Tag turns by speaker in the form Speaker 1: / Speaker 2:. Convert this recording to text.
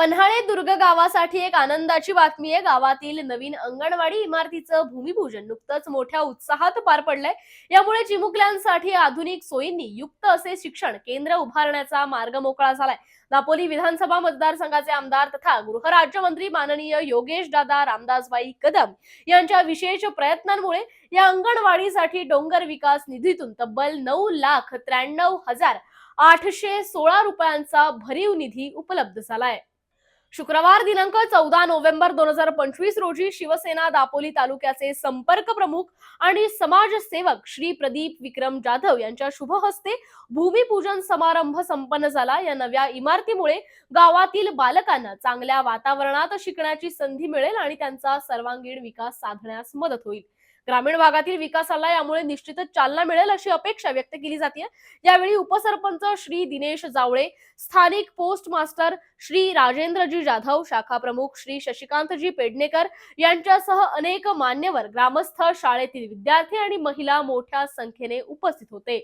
Speaker 1: पन्हाळे दुर्ग गावासाठी एक आनंदाची बातमी आहे. गावातील नवीन अंगणवाडी इमारतीचं भूमिपूजन नुकतंच मोठ्या उत्साहात पार पडलंय. यामुळे चिमुकल्यांसाठी आधुनिक सोयींनी युक्त असे शिक्षण केंद्र उभारण्याचा मार्ग मोकळा झालाय. दापोली विधानसभा मतदारसंघाचे आमदार तथा गृहराज्यमंत्री माननीय योगेश दादा रामदासबाई कदम यांच्या विशेष प्रयत्नांमुळे या अंगणवाडीसाठी डोंगर विकास निधीतून तब्बल नऊ लाख त्र्याण्णव हजार आठशे सोळा रुपयांचा भरीव निधी उपलब्ध झालाय. शुक्रवार दिनांक चौदा नोव्हेंबर दोन हजार पंचवीस रोजी शिवसेना दापोली तालुक्याचे संपर्क प्रमुख आणि समाजसेवक श्री प्रदीप विक्रम जाधव यांच्या शुभ हस्ते भूमिपूजन समारंभ संपन्न झाला. या नव्या इमारतीमुळे गावातील बालकांना चांगल्या वातावरणात शिकण्याची संधी मिळेल आणि त्यांचा सर्वांगीण विकास साधण्यास मदत होईल. ग्रामीण भागातील विकासाला यामुळे निश्चितच चालना मिळेल अशी अपेक्षा व्यक्त केली जाते यावेळी उपसरपंच श्री दिनेश जावळे स्थानिक पोस्ट मास्टर श्री राजेंद्रजी जाधव शाखा प्रमुख श्री शशिकांतजी पेडणेकर यांच्यासह अनेक मान्यवर ग्रामस्थ शाळेतील विद्यार्थी आणि महिला मोठ्या संख्येने उपस्थित होते.